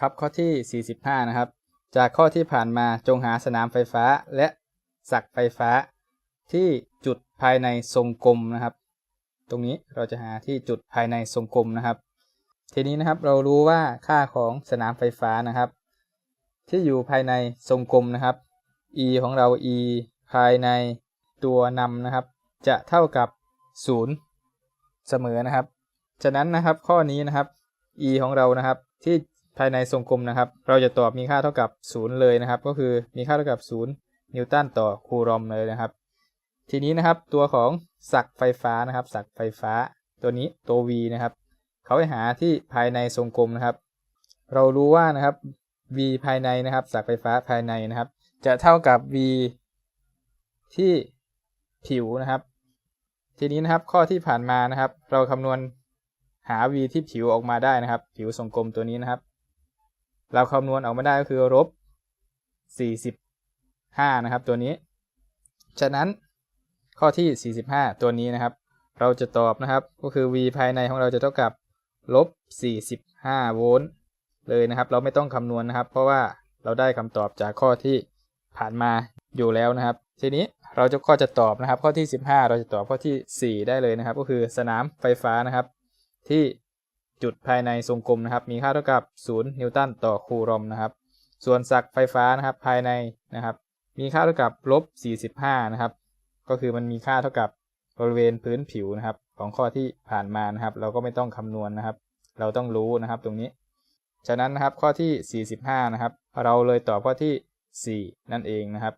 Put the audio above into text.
ครับข้อที่ 45 นะครับ จากข้อที่ผ่านมาจงหาสนามไฟฟ้าและสักไฟฟ้า ที่จุดภายในทรงกลมนะครับ ตรงนี้เราจะหาที่จุดภายในทรงกลมนะครับ ทีนี้นะครับเรารู้ว่าค่าของสนามไฟฟ้านะครับ ที่อยู่ภายในทรงกลมนะครับ e ของเรา e ภายในตัวนำนะครับ จะเท่ากับ 0 เสมอนะครับ ฉะนั้นนะครับข้อนี้นะครับ e ของเรานะครับที่ ภายในทรงกลมนะครับ เราจะตอบมีค่าเท่ากับ 0 เลยนะครับ ก็คือมีค่าเท่ากับ 0 นิวตันต่อคูลอมเลยนะครับ ทีนี้นะครับตัวของสักไฟฟ้านะครับสักไฟฟ้า ตัวนี้ตัว v นะครับ เขาให้หาที่ภายในทรงกลมนะครับ เรารู้ว่านะครับ v ภายในนะครับสักไฟฟ้าภายในนะครับ จะเท่ากับ v ที่ผิวนะครับ ทีนี้นะครับข้อที่ผ่านมานะครับ เราคำนวณหา v ที่ผิวออกมาได้นะครับ ผิวทรงกลมตัวนี้นะครับ เราคำนวณออกมาได้ก็คือลบ45 นะครับ ตัวนี้ ฉะนั้นข้อที่ 45 ตัวนี้นะครับ เราจะตอบนะครับ ก็คือ v ภายในของเราจะเท่ากับลบ45 โวลต์เลยนะครับ เราไม่ต้องคำนวณนะครับ เพราะว่าเราได้คำตอบจากข้อที่ผ่านมาอยู่แล้วนะครับ ทีนี้เราจะก็จะตอบนะครับ ข้อที่ 15 เราจะตอบข้อที่ 4 ได้เลยนะครับ ก็คือสนามไฟฟ้านะครับ ที่ จุดภายในทรงกลมนะครับ มีค่าเท่ากับ 0 นิวตันต่อคูลอมนะครับ ส่วนสักไฟฟ้านะครับภายในนะครับ มีค่าเท่ากับลบ45 นะครับ ก็คือมันมีค่าเท่ากับบริเวณพื้นผิวนะครับ ของข้อที่ผ่านมานะครับ เราก็ไม่ต้องคำนวณนะครับ เราต้องรู้นะครับตรงนี้ ฉะนั้นนะครับข้อที่ 45 นะครับ เราเลยตอบข้อที่ 4 นั่นเองนะครับ